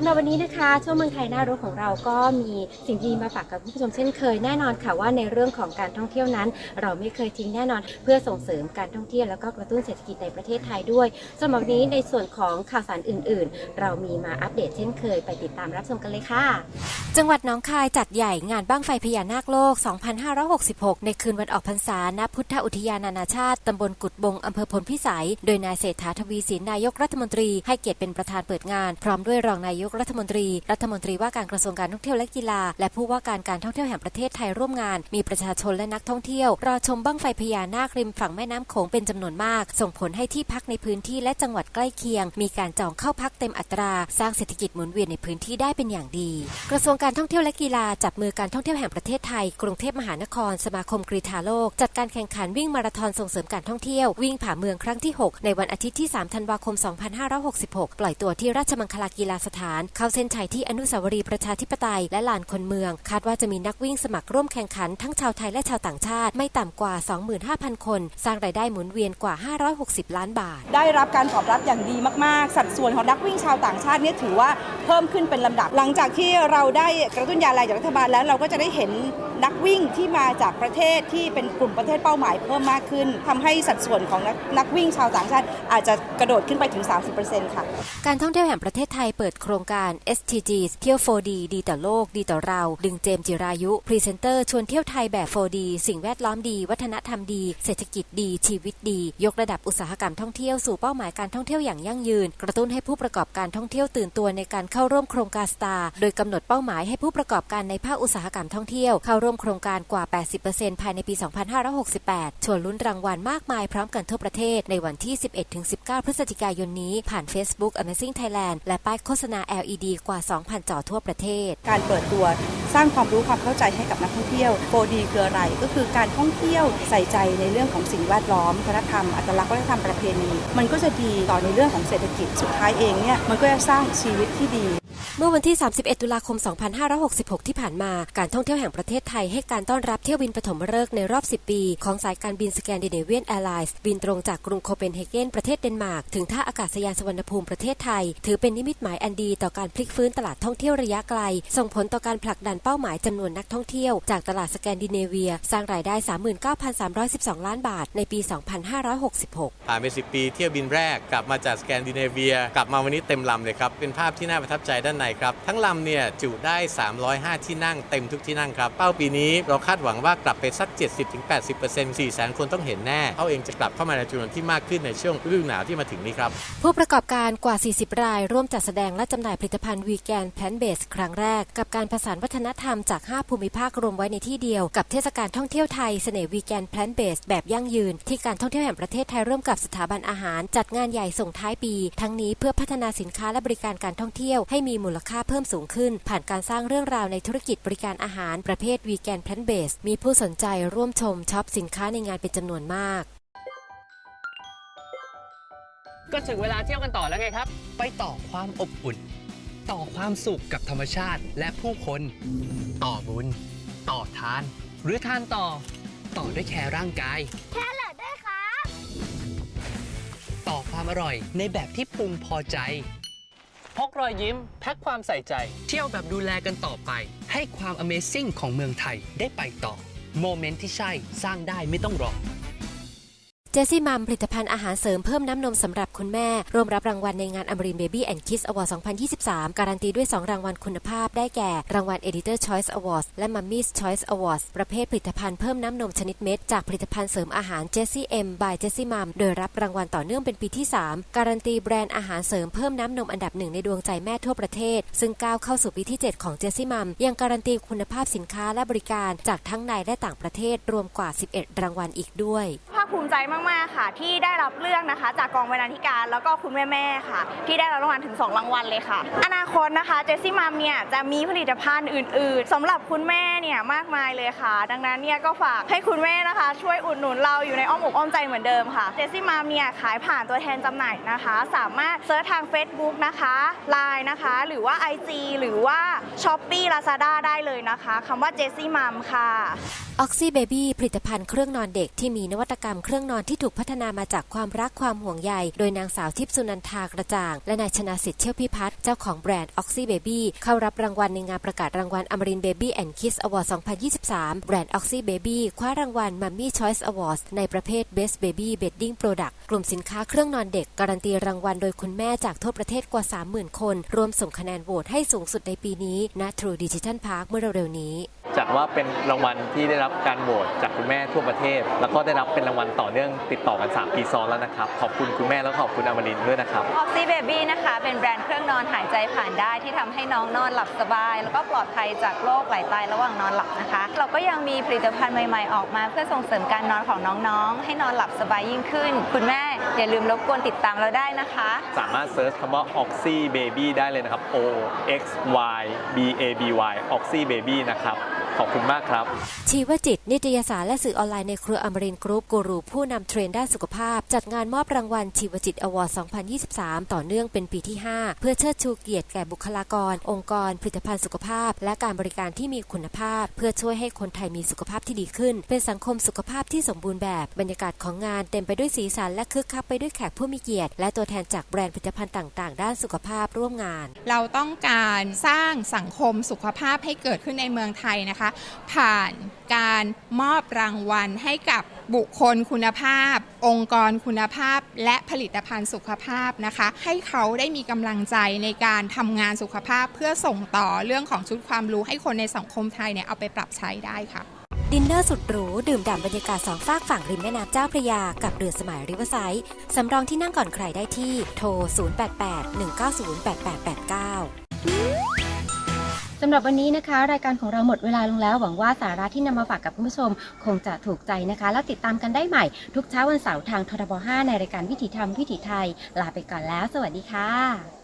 ำหรับวันนี้นะคะช่วงเมืองไทยน่ารู้ของเราก็มีสิ่งดีมาฝากกับผู้ชมเช่นเคยแน่นอนค่ะว่าในเรื่องของการท่องเที่ยวนั้น เราไม่เคยทิ้งแน่นอน เพื่อส่งเสริมการท่องเที่ยวแล้วก็กระตุ้นเศรษฐกิจในประเทศไทยด้วยสำหรับวันนี้ในส่วนของข่าวสารอื่น ๆ เรามีมาอัปเดตเช่นเคย ไปติดตามรับชมกันเลยค่ะ จังหวัดหนองคายจัดใหญ่งานบ้างไฟพญานาคโลก 2566 ในคืนวันออกพรรษาณพุทธอุทยานนานาชาติตำบลกุดบงอำเภอพลพิสัย โดยนายเศรษฐาทวีสินนายกรัฐมนตรีให้เกียรติเป็นประธานเปิดงาน พร้อมด้วยรองนายกรัฐมนตรี รัฐมนตรีว่าการกระทรวงการท่องเที่ยวและกีฬา และผู้ว่าการการท่องเที่ยวแห่งประเทศไทยร่วมงาน มีประชาชนและนักท่องเที่ยวรอชมบั้งไฟพญานาคริมฝั่งแม่น้ำโขงเป็นจำนวนมาก ส่งผลให้ที่พักในพื้นที่และจังหวัดใกล้เคียง มีการจองเข้าพักเต็มอัตรา สร้างเศรษฐกิจหมุนเวียนในพื้นที่ได้เป็นอย่างดี กระทรวงการท่องเที่ยวและกีฬาจับมือการท่องเที่ยวแห่งประเทศไทย กรุงเทพมหานคร สมาคมกรีฑาโลก จัดการแข่งขันวิ่งมาราธอนส่งเสริมการท่องเที่ยว วิ่งผ่าเมืองครั้งที่ 6 ในวันอาทิตย์ที่ 3 ธันวาคม 2566 ปล่อยตัวที่ราชมังคลากีฬาสถานเข้าเส้นชัยที่อนุสาวรีย์ประชาธิปไตยและลานคนเมือง คาดว่าจะมีนักวิ่งสมัครร่วมแข่งขันทั้งชาวไทยและชาวต่างชาติ ไม่ต่ำกว่า 25,000 คน สร้างรายได้หมุนเวียนกว่า 560 ล้านบาท ได้รับการตอบรับอย่างดีมาก ๆ สัดส่วนของนักวิ่งชาวต่างชาติเนี่ยถือว่าเพิ่มขึ้นเป็นลำดับ หลังจากที่เราได้กระตุ้นยาแรงจากรัฐบาลแล้วเราก็จะได้เห็นนักวิ่งที่มาจากประเทศที่เป็นกลุ่มประเทศเป้าหมายเพิ่มมากขึ้นทำให้สัดส่วนของนักนักวิ่งชาวต่างชาติอาจจะกระโดดขึ้นไปถึง 30%ค่ะ การท่องเที่ยวแห่งประเทศไทยเปิดโครงการ STG เที่ยว 4D ดีต่อโลก ดีต่อเรา ดึงเจมจิรายุ พรีเซนเตอร์ชวนเที่ยวไทยแบบ 4D สิ่งแวดล้อมดี วัฒนธรรมดี เศรษฐกิจดี ชีวิตดี ยกระดับอุตสาหกรรมท่องเที่ยวสู่เป้าหมายการท่องเที่ยวอย่างยั่งยืน กระตุ้นให้ผู้ประกอบการท่องเที่ยวตื่นตัวในการเข้าร่วมโครงการสตาร์โดยกำหนดเป้าหมายให้ผู้ประกอบการในภาคอุตสาหกรรมท่องเที่ยวเข้าร่วมโครงการกว่า 80%ภายในปี 2568 ชวนลุ้นรางวัลมากมายพร้อมกันทั่วประเทศในวันที่ 11-19 พฤศจิกายนนี้ผ่าน Facebook Amazing Thailand และป้ายโฆษณา LED กว่า 2,000 จอทั่วประเทศ การเปิดตัวสร้างความรู้ความเข้าใจให้กับนักท่องเที่ยว 4D คืออะไร ก็คือการท่องเที่ยวใส่ใจในเรื่องของสิ่งแวดล้อมวัฒนธรรม อัตลักษณ์วัฒนธรรมประเพณี มันก็จะดีต่อในเรื่องของเศรษฐกิจ สุดท้ายเองเนี่ย มันก็จะสร้างชีวิตที่ดี เมื่อวันที่ 31 ตุลาคม 2566 ที่ผ่านมา การท่องเที่ยวแห่งประเทศไทยให้การต้อนรับเที่ยวบินปฐมฤกษ์ในรอบ 10 ปี ของสายการบินสแกนดิเนเวียนแอร์ไลน์บินตรงจากกรุงโคเปนเฮเกนประเทศเดนมาร์กถึงท่าอากาศยานสวรรณภูมิประเทศไทย ถือเป็นนิมิตหมายอันดีต่อการพลิกฟื้นตลาดท่องเที่ยวระยะไกล ส่งผลต่อการผลักดันเป้าหมายจำนวนนักท่องเที่ยว จากตลาดสแกนดิเนเวีย สร้างรายได้ 39,312 ล้านบาท ในปี 2566 ผ่านไป 10 ปีเที่ยวบินแรกกลับมาจากสแกนดิเนเวีย กลับมาวันนี้เต็มลำเลยครับเป็นภาพที่น่าประทับใจด้านในครับ ทั้งลำเนี่ยจุได้ 305 ที่นั่งเต็มทุกที่นั่งครับ เป้าปีนี้เราคาดหวังว่ากลับไปสัก 70-80% 4แสนคนต้องเห็นแน่เขาเองจะกลับเข้ามาในจำนวนที่มากขึ้นในช่วงฤดูหนาวที่มาถึงนี้ครับ ผู้ประกอบการกว่า 40 ราย ร่วมจัดแสดงและจำหน่ายผลิตภัณฑ์วีแกนแพลนเบสครั้งแรก กับการผสานวัฒนธรรมจาก 5 ภูมิภาครวมไว้ในที่เดียว กับเทศกาลท่องเที่ยวไทยเสน่ห์วีแกนแพลนเบสแบบยั่งยืน ที่การท่องเที่ยวแห่งประเทศไทยร่วมกับสถาบันอาหาร จัดงานใหญ่ส่งท้ายปี ทั้งนี้เพื่อพัฒนาสินค้าและบริการการท่องเที่ยวให้มีมูลค่าเพิ่มสูงขึ้น ผ่านการสร้างเรื่องราวในธุรกิจบริการอาหารประเภทวีแกนแพลนเบสมีผู้สนใจร่วมชมช็อปสินค้าในงานเป็นจำนวนมาก ก็ถึงเวลาเที่ยวกันต่อแล้วไงครับ ไปต่อความอบอุ่น ต่อความสุขกับธรรมชาติและผู้คน ต่อบุญ ต่อทาน หรือทานต่อ ต่อด้วยแคร์ร่างกาย แคร์เลด้วยครับ ต่อความอร่อยในแบบที่ปรุงพอใจ พกรอยยิ้ม แพ็คความใส่ใจ เที่ยวแบบดูแลกันต่อไป ให้ความ Amazing ของเมืองไทยได้ไปต่อ โมเมนต์ที่ใช่สร้างได้ไม่ต้องรอ เจสซี่มัมผลิตภัณฑ์อาหารเสริมเพิ่มน้ำนมสำหรับคุณแม่ ร่วมรับรางวัลในงานอมรินเบบี้แอนด์คิสอวอร์ด2023 การันตีด้วย 2 รางวัลคุณภาพได้แก่ รางวัล Editor Choice Awards และ Mummy's Choice Awards ประเภทผลิตภัณฑ์เพิ่มน้ำนมชนิดเม็ด จากผลิตภัณฑ์เสริมอาหาร Jessie M by Jessie Mum โดยรับรางวัลต่อเนื่องเป็นปีที่ 3 การันตีแบรนด์อาหารเสริมเพิ่มน้ำนมอันดับหนึ่งในดวงใจแม่ทั่วประเทศ ซึ่งก้าวเข้าสู่ปีที่ 7 ของ Jessie Mum ยังการันตีคุณภาพสินค้าและบริการจากทั้งในและต่างประเทศรวมกว่า 11 รางวัลอีกด้วยพัก ภูมิใจมากๆค่ะ ที่ได้รับเลือกนะคะ จากกองบรรณาธิการแล้วก็คุณแม่ๆค่ะ ที่ได้รับรางวัลถึง 2 รางวัลเลยค่ะ อนาคตนะคะเจสซี่มัมเนี่ยจะมีผลิตภัณฑ์อื่น ๆสำหรับคุณแม่เนี่ยมากมายเลยค่ะ ดังนั้นเนี่ยก็ฝากให้คุณแม่นะคะ ช่วยอุดหนุนเราอยู่ในอ้อมอกอ้อมใจเหมือนเดิมค่ะเจสซี่มัมเนี่ยขายผ่านตัวแทนจำหน่ายนะคะ สามารถเซิร์ชทาง Facebook นะคะ Line นะคะ หรือว่า IG หรือว่า s h o p e e Lazada ได้เลยนะคะคำว่าเจสซี่มัมค่ะออกซี่เบบี้ผลิตภัณฑ์เครื่องนอนเด็กที่มีนวัตกรรมเครื่องนอนที่ถูกพัฒนามาจากความรักความห่วงใย โดยนางสาวทิพย์สุนันทากระจ่าง และนายชนาสิทธิ์เชี่ยวพิพัฒน์เจ้าของแบรนด์ออกซี่เบบี้เข้ารับรางวัลในงานประกาศรางวัลอมรินเบบี้แอนด์คิสอวอร์ด2023 แบรนด์ออกซี่เบบี้คว้ารางวัลมัมมี่ชอยส์อวอร์ดในประเภท Best Baby Bedding Product กลุ่มสินค้าเครื่องนอนเด็ก การันตีรางวัลโดยคุณแม่จากทั่วประเทศกว่า 30,000 คน รวมส่งคะแนนโหวตให้สูงสุดในปีนี้ณ True Digital Park เมื่อเร็วๆนี้จัดว่าเป็นรางวัลที่ได้รับการโหวตจากคุณแม่ทั่วประเทศ แล้วก็ได้รับเป็นรางวัลต่อเนื่องติดต่อกัน 3 ปีซ้อนแล้วนะครับ ขอบคุณคุณแม่แล้วก็ขอบคุณอมรินทร์ด้วยนะครับ ออกซี่เบบี้นะคะ เป็นแบรนด์เครื่องนอนหายใจผ่านได้ที่ทำให้น้องนอนหลับสบาย แล้วก็ปลอดภัยจากโรคไหลตายระหว่างนอนหลับนะคะ เราก็ยังมีผลิตภัณฑ์ใหม่ๆออกมาเพื่อส่งเสริมการนอนของน้องๆ ให้นอนหลับสบายยิ่งขึ้น คุณแม่อย่าลืมรบกวนติดตามเราได้นะคะ สามารถเซิร์ชคำว่า Oxy Baby ได้เลยนะครับ O X Y B A B Y Oxy Baby นะครับ ขอบคุณมากครับ ชีวจิต นิตยสารและสื่อออนไลน์ในเครืออมรินทร์กรุ๊ปกูรูผู้นำเทรนด์ด้านสุขภาพ จัดงานมอบรางวัลชีวจิตอวอร์ด 2023 ต่อเนื่องเป็นปีที่ 5 เพื่อเชิดชูเกียรติแก่บุคลากร องค์กร ผลิตภัณฑ์สุขภาพ และการบริการที่มีคุณภาพ เพื่อช่วยให้คนไทยมีสุขภาพที่ดีขึ้น เป็นสังคมสุขภาพที่สมบูรณ์แบบบรรยากาศของงานเต็มไปด้วยสีสันและคึกคักไปด้วยแขกผู้มีเกียรติ และตัวแทนจากแบรนด์ผลิตภัณฑ์ต่างๆ ด้านสุขภาพร่วมงาน เราต้องการสร้างสังคมสุขภาพให้เกิดขึ้นในเมืองไทยนะคะผ่านการมอบรางวัลให้กับบุคคลคุณภาพ องค์กรคุณภาพ และผลิตภัณฑ์สุขภาพนะคะ ให้เขาได้มีกำลังใจในการทำงานสุขภาพเพื่อส่งต่อเรื่องของชุดความรู้ให้คนในสังคมไทยเนี่ยเอาไปปรับใช้ได้ค่ะดินเนอร์สุดหรู ดื่มด่ำบรรยากาศสองฝากฝั่งริมแม่น้ำเจ้าพระยา กับเรือสมัยริเวอร์ไซด์สำรองที่นั่งก่อนใครได้ที่โทร 0881908889 สำหรับวันนี้นะคะ รายการของเราหมดเวลาลงแล้ว หวังว่าสาระที่นำมาฝากกับคุณผู้ชม คงจะถูกใจนะคะ แล้วติดตามกันได้ใหม่ ทุกเช้าวันเสาร์ทางทรบ5ในรายการวิถีธรรมวิถีไทย ลาไปก่อนแล้ว สวัสดีค่ะ